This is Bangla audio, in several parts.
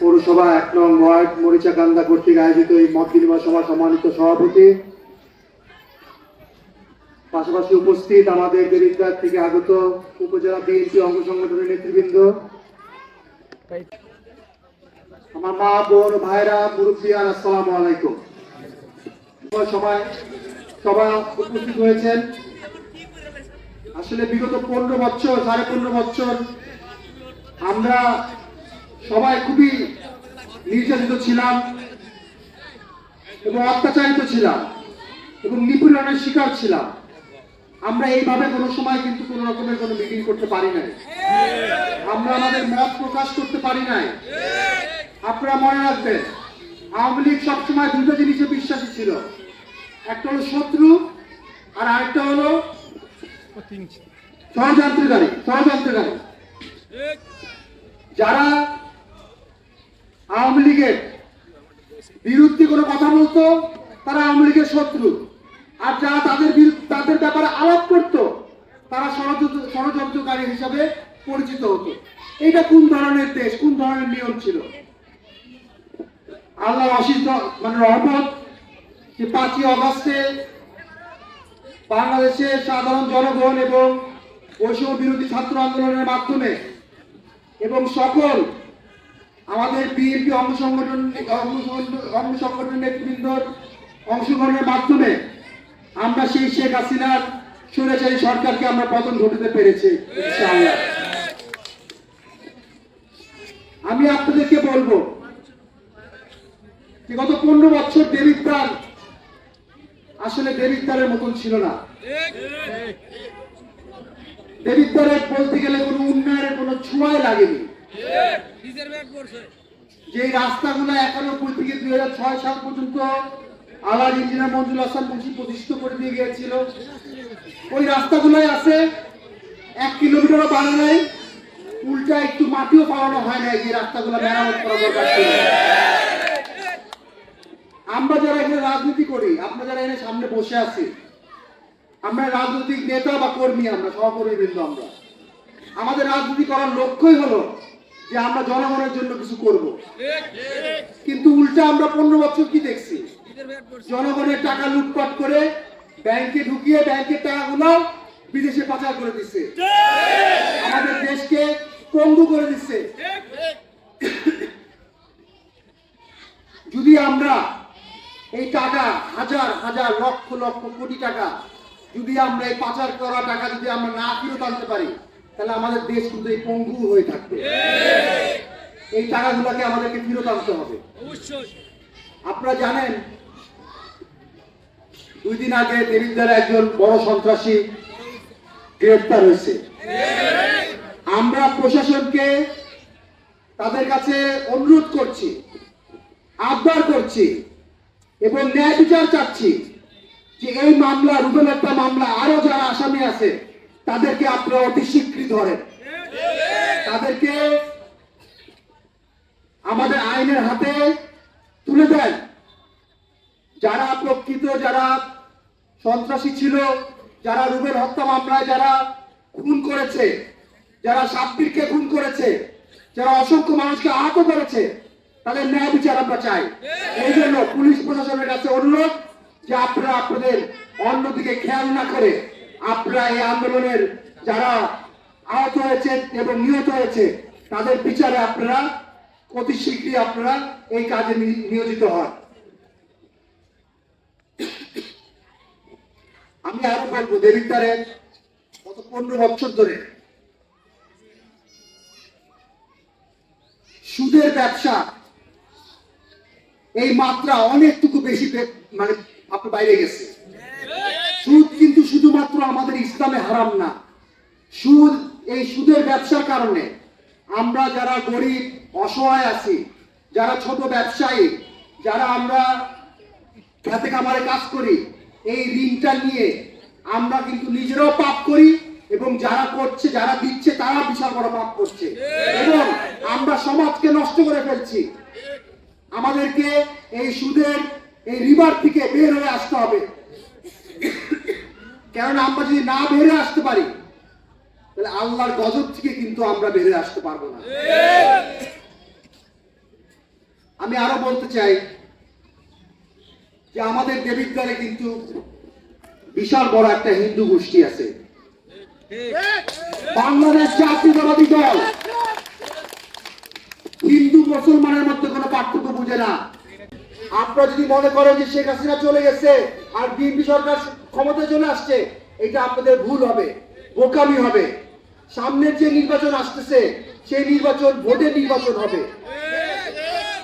পৌরসভা এক নং ওয়ার্ড কর্তৃক আয়োজিত এই মত বিনিময় সভা সম্মানিত সভাপতি। পাশাপাশি উপস্থিত আমাদের দেবিদ্যার থেকে আগত উপজেলা বিএনপি অঙ্গ সংগঠনের নেতৃবৃন্দ। আমার মা, বোন, ভাইরা, মুরব্বিয়ান, আসসালামু আলাইকুম। সবাই সবাই উপস্থিত হয়েছেন। আসলে বিগত পনেরো বছর, সাড়ে পনেরো বছর আমরা সবাই খুবই নির্যাতিত ছিলাম এবং অত্যাচারিত ছিলাম এবং নিপীড়নের শিকার ছিলাম। আমরা এইভাবে কোনো সময় কিন্তু কোনো রকমের কোনো মিটিং করতে পারি নাই। আমরা আমাদের মত প্রকাশ করতে পারি নাই। আপনারা মনে রাখবেন, আওয়ামী লীগ সবসময় দুটো জিনিসে বিশ্বাসী ছিল। একটা হলো শত্রু আর আরেকটা হলো ষড়যন্ত্রকারী ষড়যন্ত্রকারী যারা আওয়ামী লীগের বিরুদ্ধে কোনো কথা বলতো, তারা আওয়ামী লীগের শত্রু। আর যারা তাদের তাদের ব্যাপারে আলাপ করতো, তারা ষড়যন্ত্র- ষড়যন্ত্রকারী হিসাবে পরিচিত হতো। এটা কোন ধরনের দেশ, কোন ধরনের নিয়ম ছিল? আল্লাহ অসিত মানে রহমত যে পাঁচই অগস্টে বাংলাদেশের সাধারণ জনগণ এবং বৈষম্য বিরোধী ছাত্র আন্দোলনের মাধ্যমে এবং সকল আমাদের বিএনপি অঙ্গ সংগঠন, অঙ্গ সংগঠন- নেতৃবৃন্দর অংশগ্রহণের মাধ্যমে আমরা সেই শেখ হাসিনার স্বৈরাচারী সরকারকে আমরা পতন ঘটাতে পেরেছি আমি আপনাদেরকে বলব যে গত পনেরো বছর দেবিদ্বার আসলে দেবিদ্বারের মতন ছিল না। দেবিদ্বারের বলতে গেলে কোনো উন্নয়নের কোনো ছোঁয়াই লাগেনি। যে রাস্তাগুলো একানব্বই থেকে দুই হাজার ছয় সাল পর্যন্ত আলার ইঞ্জিনিয়ার মঞ্জুর হাসান মুন্সি প্রতিষ্ঠিত করে দিয়ে গিয়েছিল। ওই রাস্তাগুলোই আছে, এক কিলোমিটারও বানা নাই, উল্টা একটু মাটিও পাওয়ানো হয় না যে রাস্তাগুলো মেরামত করা দরকার ছিল। আমরা যারা এখানে রাজনীতি করি আমরা যারা এখানে সামনে বসে আছি আমরা রাজনৈতিক নেতা বা কর্মী আমরা সহকর্মী বৃন্দ আমরা। আমাদের রাজনীতি করার লক্ষ্যই হলো যে আমরা জনগণের জন্য কিছু করব। কিন্তু উল্টা আমরা পনেরো বছর কি দেখছি? জনগণের টাকা লুটপাট করে ব্যাংকে ঢুকিয়ে ব্যাংকের টাকাগুলো বিদেশে পাচার করে দিচ্ছে। আমাদের দেশকে পঙ্গু করে দিচ্ছে। যদি আমরা এই টাকা হাজার হাজার লক্ষ লক্ষ কোটি টাকা যদি আমরা এই পাচার করা টাকা যদি আমরা না ফেরত আনতে পারি তাহলে আমাদের দেশ কিন্তু এই পঙ্গু হয়ে থাকবে। এই টাকাগুলোকে আমাদেরকে ফেরত আনতে হবে। আপনারা জানেন দুই দিন আগে দেবিদ্বারে একজন বড় সন্ত্রাসী গ্রেফতার হয়েছে। আমরা প্রশাসনকে তাদের কাছে অনুরোধ করছি আবদার করছি এবং ন্যায় বিচার চাচ্ছি যে এই মামলা, রুবেল একটা মামলা, আরও যারা আসামি আছে, তাদেরকে আপনারা অতি স্বীকৃত ধরেন। তাদেরকে আমাদের আইনের হাতে তুলে দেন। যারা প্রকৃত, যারা সন্ত্রাসী ছিল, যারা রুবেল হত্যা মামলায় যারা খুন করেছে, যারা সাব্বিরকে খুন করেছে, যারা অসংখ্য মানুষকে আহত করেছে তাদের ন্যায় বিচার আমরা চাই। এই জন্য পুলিশ প্রশাসনের কাছে অনুরোধ যে আপনারা আপনাদের অন্যদিকে খেয়াল না করে আপনারা এই আন্দোলনের যারা আহত হয়েছে এবং নিহত হয়েছে, তাদের বিচারে আপনারা, অতি শীঘ্রই আপনারা এই কাজে নিয়োজিত হন। আমি আরও বলব দেবিদ্বারে গত পনেরো বছর ধরে সুদের ব্যবসা এই মাত্রা অনেকটুকু বেশি মানে আপনার বাইরে গেছে। সুদ কিন্তু শুধুমাত্র আমাদের ইসলামে হারাম না। সুদ, এই সুদের ব্যবসার কারণে আমরা যারা গরিব, অসহায় আছি, যারা ছোট ব্যবসায়ী, যারা আমরা খেতে খামারে কাজ করি, এই ঋণটা নিয়ে আমরা কিন্তু নিজেরাও পাপ করি এবং যারা করছে, যারা দিচ্ছে, তারা বিশাল বড় পাপ করছে। এবং আমরা সমাজকে নষ্ট করে ফেলছি। আমাদেরকে এই সুদের, এই রিভার থেকে বের হয়ে আসতে হবে। কেননা আমরা যদি না বেরিয়ে আসতে পারি, তাহলে আল্লাহর গজব থেকে কিন্তু আমরা বেরিয়ে আসতে পারব না। আমি আরও বলতে চাই যে আমাদের দেবিদ্বারে কিন্তু বিশাল বড় একটা হিন্দু গোষ্ঠী আছে। বাংলাদেশ জাতীয়তাবাদী দল। মুসলমানের মধ্যে কোনো পার্থক্য বুঝে না। আপনারা যদি মনে করেন যে শেখ হাসিনা চলে গেছে আর বিএনপি সরকার ক্ষমতায় চলে আসছে, এটা আপনাদের ভুল হবে, বোকামি হবে। সামনের যে নির্বাচন আসতেছে, সেই নির্বাচন ভোটের নির্বাচন হবে।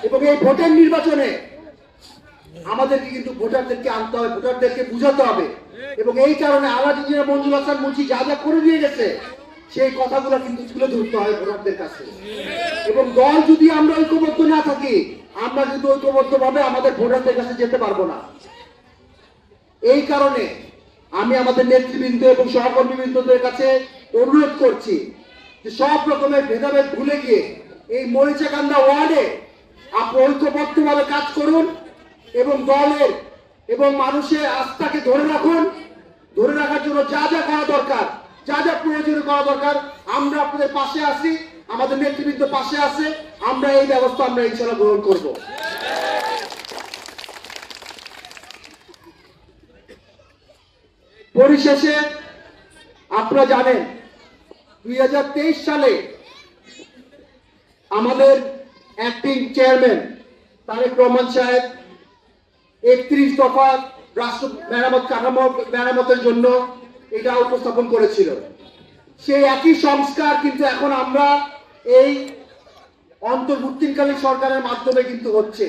এবং এই ভোটের নির্বাচনে আমাদেরকে কিন্তু ভোটারদেরকে আনতে হবে, ভোটারদেরকে বুঝাতে হবে। এবং এই কারণে আলাদ মঞ্জুর হাসান মুন্সি যা যা করে দিয়ে গেছে সেই কথাগুলো কিন্তু তুলে ধরতে হয় ভোটারদের কাছে। এবং দল যদি আমরা ঐক্যবদ্ধ না থাকি, আমরা কিন্তু ঐক্যবদ্ধ ভাবে আমাদের ভোটারদের কাছে যেতে পারব না। এই কারণে আমি আমাদের নেতৃবৃন্দ এবং সহকর্মীবৃন্দদের কাছে অনুরোধ করছি যে সব রকমের ভেদাভেদ ভুলে গিয়ে এই মরিচাকান্দা ওয়ার্ডে আপনি ঐক্যবদ্ধভাবে কাজ করুন এবং দলের এবং মানুষের আস্থাকে ধরে রাখুন। ধরে রাখার জন্য যা যা করা দরকার যা যা প্রয়োজনীয় করা দরকার, আমরা আপনাদের পাশে আছি, আমাদের নেতৃবৃন্দ পাশে আছে, আমরা এই ব্যবস্থা আমরা ইনশাল্লাহ গ্রহণ করব। পরিশেষে আপনারা জানেন, দুই হাজার তেইশ সালে আমাদের অ্যাক্টিং চেয়ারম্যান তারেক রহমান সাহেব একত্রিশ দফা রাষ্ট্র মেরামত কাঠামো মেরামতের জন্য এটা উপস্থাপন করেছিল। সেই একই সংস্কার কিন্তু এখন আমরা এই অন্তর্বর্তীকালীন সরকারের মাধ্যমে কিন্তু হচ্ছে।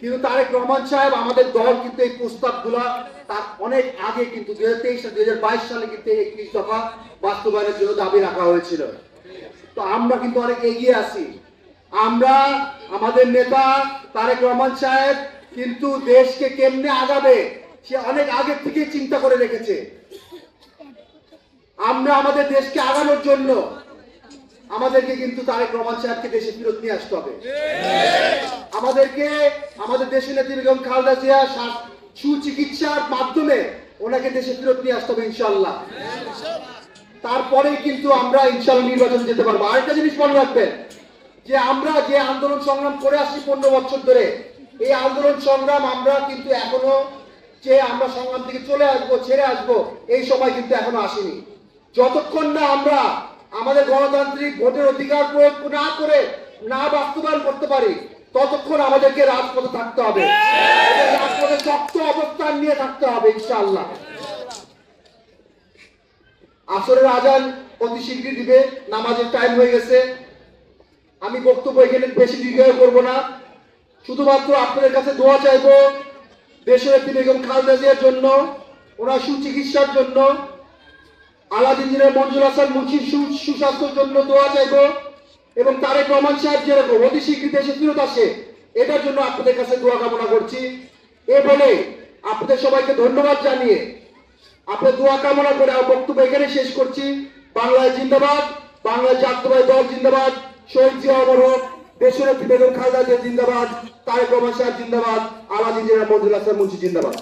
কিন্তু তারেক রহমান সাহেব আমাদের দল কিন্তু এই প্রস্তাবগুলো তার অনেক আগে কিন্তু দুই হাজার তেইশ হাজার বাইশ সালে কিন্তু একত্রিশ দফা বাস্তবায়নের জন্য দাবি রাখা হয়েছিল। তো আমরা কিন্তু অনেক এগিয়ে আছি। আমরা, আমাদের নেতা তারেক রহমান সাহেব কিন্তু দেশকে কেমনে আগাবে সে অনেক আগে থেকে চিন্তা করে রেখেছে। আমরা আমাদের দেশকে আগানোর জন্য আমাদেরকে কিন্তু তারেক রহমান সাহেবকে দেশে ফেরত নিয়ে আসতে হবে। আমাদেরকে আমাদের দেশের নেত্রী বেগম খালেদা জিয়া সুচিকিৎসার মাধ্যমে ওনাকে দেশে ফেরত নিয়ে আসতে হবে ইনশাল্লাহ তারপরে কিন্তু আমরা ইনশাল্লাহ নির্বাচন যেতে পারব। আরেকটা জিনিস মনে রাখবেন, যে আমরা যে আন্দোলন সংগ্রাম করে আসছি পনেরো বছর ধরে, এই আন্দোলন সংগ্রাম আমরা কিন্তু এখনও যে আমরা সংগ্রাম থেকে চলে আসব, ছেড়ে আসব, এই সময় কিন্তু এখনও আসেনি। যতক্ষণ না আমরা আমাদের গণতান্ত্রিক ভোটের অধিকার প্রয়োগ না করে না বাস্তবায়ন করতে পারি, ততক্ষণ আমাদেরকে রাজপথে থাকতে হবে। রাজপথে শক্ত অবস্থান নিয়ে থাকতে হবে, ইনশাআল্লাহ। আসরের আজান অতি শীঘ্রই দিবে, নামাজের টাইম হয়ে গেছে। আমি বক্তব্য এখানে বেশি দীর্ঘায়ু করব না। শুধুমাত্র আপনাদের কাছে দোয়া চাইব দেশের বেগম খালেদা জিয়ার জন্য, ওনার সুচিকিৎসার জন্য আলাদ ইঞ্জিনিয়ার মঞ্জুর হাসান মুন্সির সুস্বাস্থ্যের জন্য দোয়া চাইব এবং তারেক রহমান সাহেব যেরকম অতি শীঘ্রই দেশে ফেরত আসে, এটার জন্য আপনাদের কাছে দোয়া কামনা করছি। এ বলে আপনাদের সবাইকে ধন্যবাদ জানিয়ে আপনার দোয়া কামনা করে আমার বক্তব্য এখানে শেষ করছি। বাংলায় জিন্দাবাদ, বাংলায় জাতীয়বাদী দল জিন্দাবাদ, শহীদ জিয়া অমর দেশের বেগম খালেদা জিন্দাবাদ, তারেক রহমান সাহেব জিন্দাবাদ আলাদ ইঞ্জিনিয়ার মঞ্জুর হাসান মুন্সি জিন্দাবাদ।